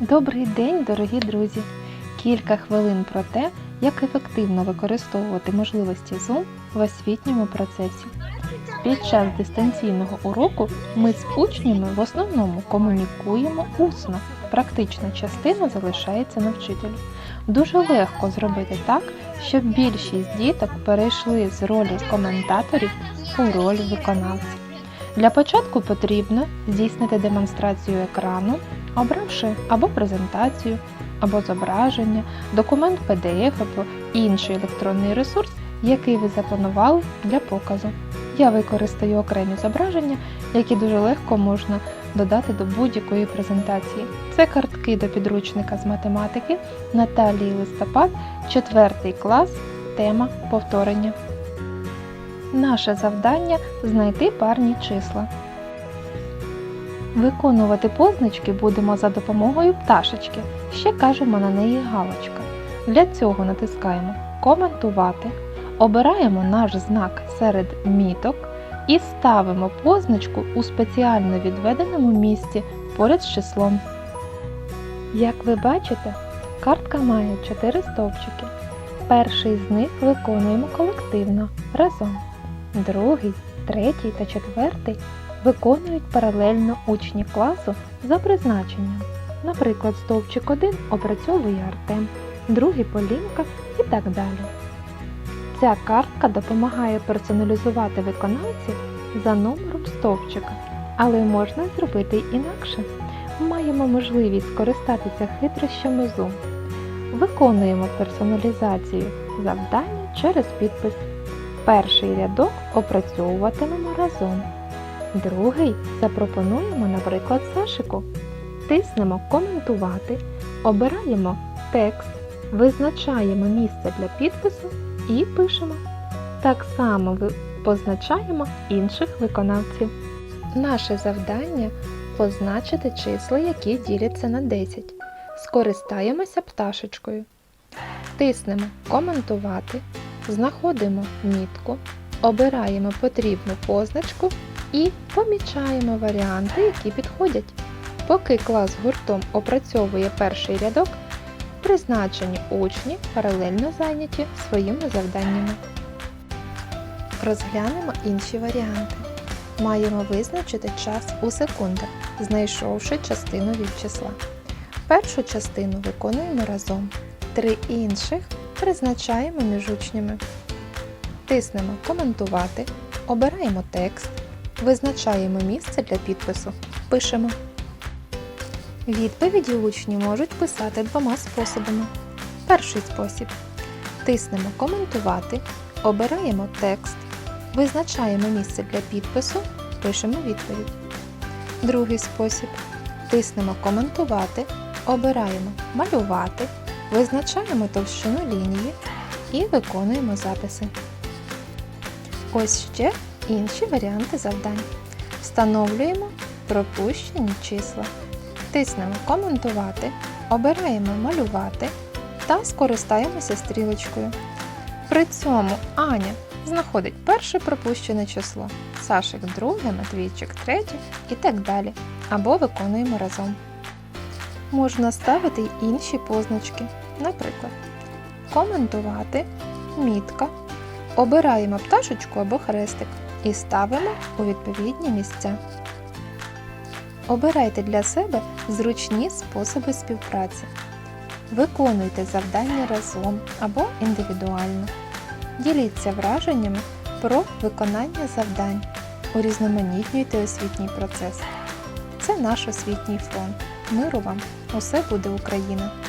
Добрий день, дорогі друзі! Кілька хвилин про те, як ефективно використовувати можливості Zoom в освітньому процесі. Під час дистанційного уроку ми з учнями в основному комунікуємо усно. Практична частина залишається на вчителю. Дуже легко зробити так, щоб більшість діток перейшли з ролі коментаторів у роль виконавців. Для початку потрібно здійснити демонстрацію екрану, обравши або презентацію, або зображення, документ PDF або інший електронний ресурс, який ви запланували для показу. Я використаю окремі зображення, які дуже легко можна додати до будь-якої презентації. Це картки до підручника з математики Наталії Листопад, 4 клас, тема повторення. Наше завдання знайти парні числа. Виконувати позначки будемо за допомогою пташечки, ще кажемо на неї галочка. Для цього натискаємо Коментувати, обираємо наш знак серед міток і ставимо позначку у спеціально відведеному місці поряд з числом. Як ви бачите, картка має 4 стовпчики. Перший з них виконуємо колективно разом. Другий, третій та четвертий виконують паралельно учні класу за призначенням. Наприклад, стовпчик 1 опрацьовує Артем, другий Полінка і так далі. Ця картка допомагає персоналізувати виконавців за номером стовпчика, але можна зробити інакше. Маємо можливість скористатися хитрощами Zoom. Виконуємо персоналізацію завдання через підпис. Перший рядок опрацьовуватимемо разом. Другий запропонуємо, наприклад, Сашику. Тиснемо Коментувати, обираємо текст, визначаємо місце для підпису і пишемо. Так само позначаємо інших виконавців. Наше завдання позначити числа, які діляться на 10. Скористаємося пташечкою. Тиснемо Коментувати, знаходимо мітку, обираємо потрібну позначку і помічаємо варіанти, які підходять. Поки клас гуртом опрацьовує перший рядок, призначені учні паралельно зайняті своїми завданнями. Розглянемо інші варіанти. Маємо визначити час у секундах, знайшовши частину від числа. Першу частину виконуємо разом. Три інших призначаємо між учнями. Тиснемо Коментувати, обираємо текст, визначаємо місце для підпису. Пишемо. Відповіді учні можуть писати двома способами. Перший спосіб. Тиснемо Коментувати, обираємо текст, визначаємо місце для підпису, пишемо відповідь. Другий спосіб. Тиснемо Коментувати, обираємо Малювати, визначаємо товщину лінії і виконуємо записи. Ось ще інші варіанти завдань. Встановлюємо пропущені числа. Тиснемо Коментувати, обираємо Малювати та скористаємося стрілочкою. При цьому Аня знаходить перше пропущене число, Сашик друге, Матвійчик третє і так далі. Або виконуємо разом. Можна ставити й інші позначки, наприклад, коментувати, мітка, обираємо пташечку або хрестик і ставимо у відповідні місця. Обирайте для себе зручні способи співпраці. Виконуйте завдання разом або індивідуально. Діліться враженнями про виконання завдань. Урізноманітнюйте освітній процес. Це наш освітній фронт. Миру вам! Усе буде Україна!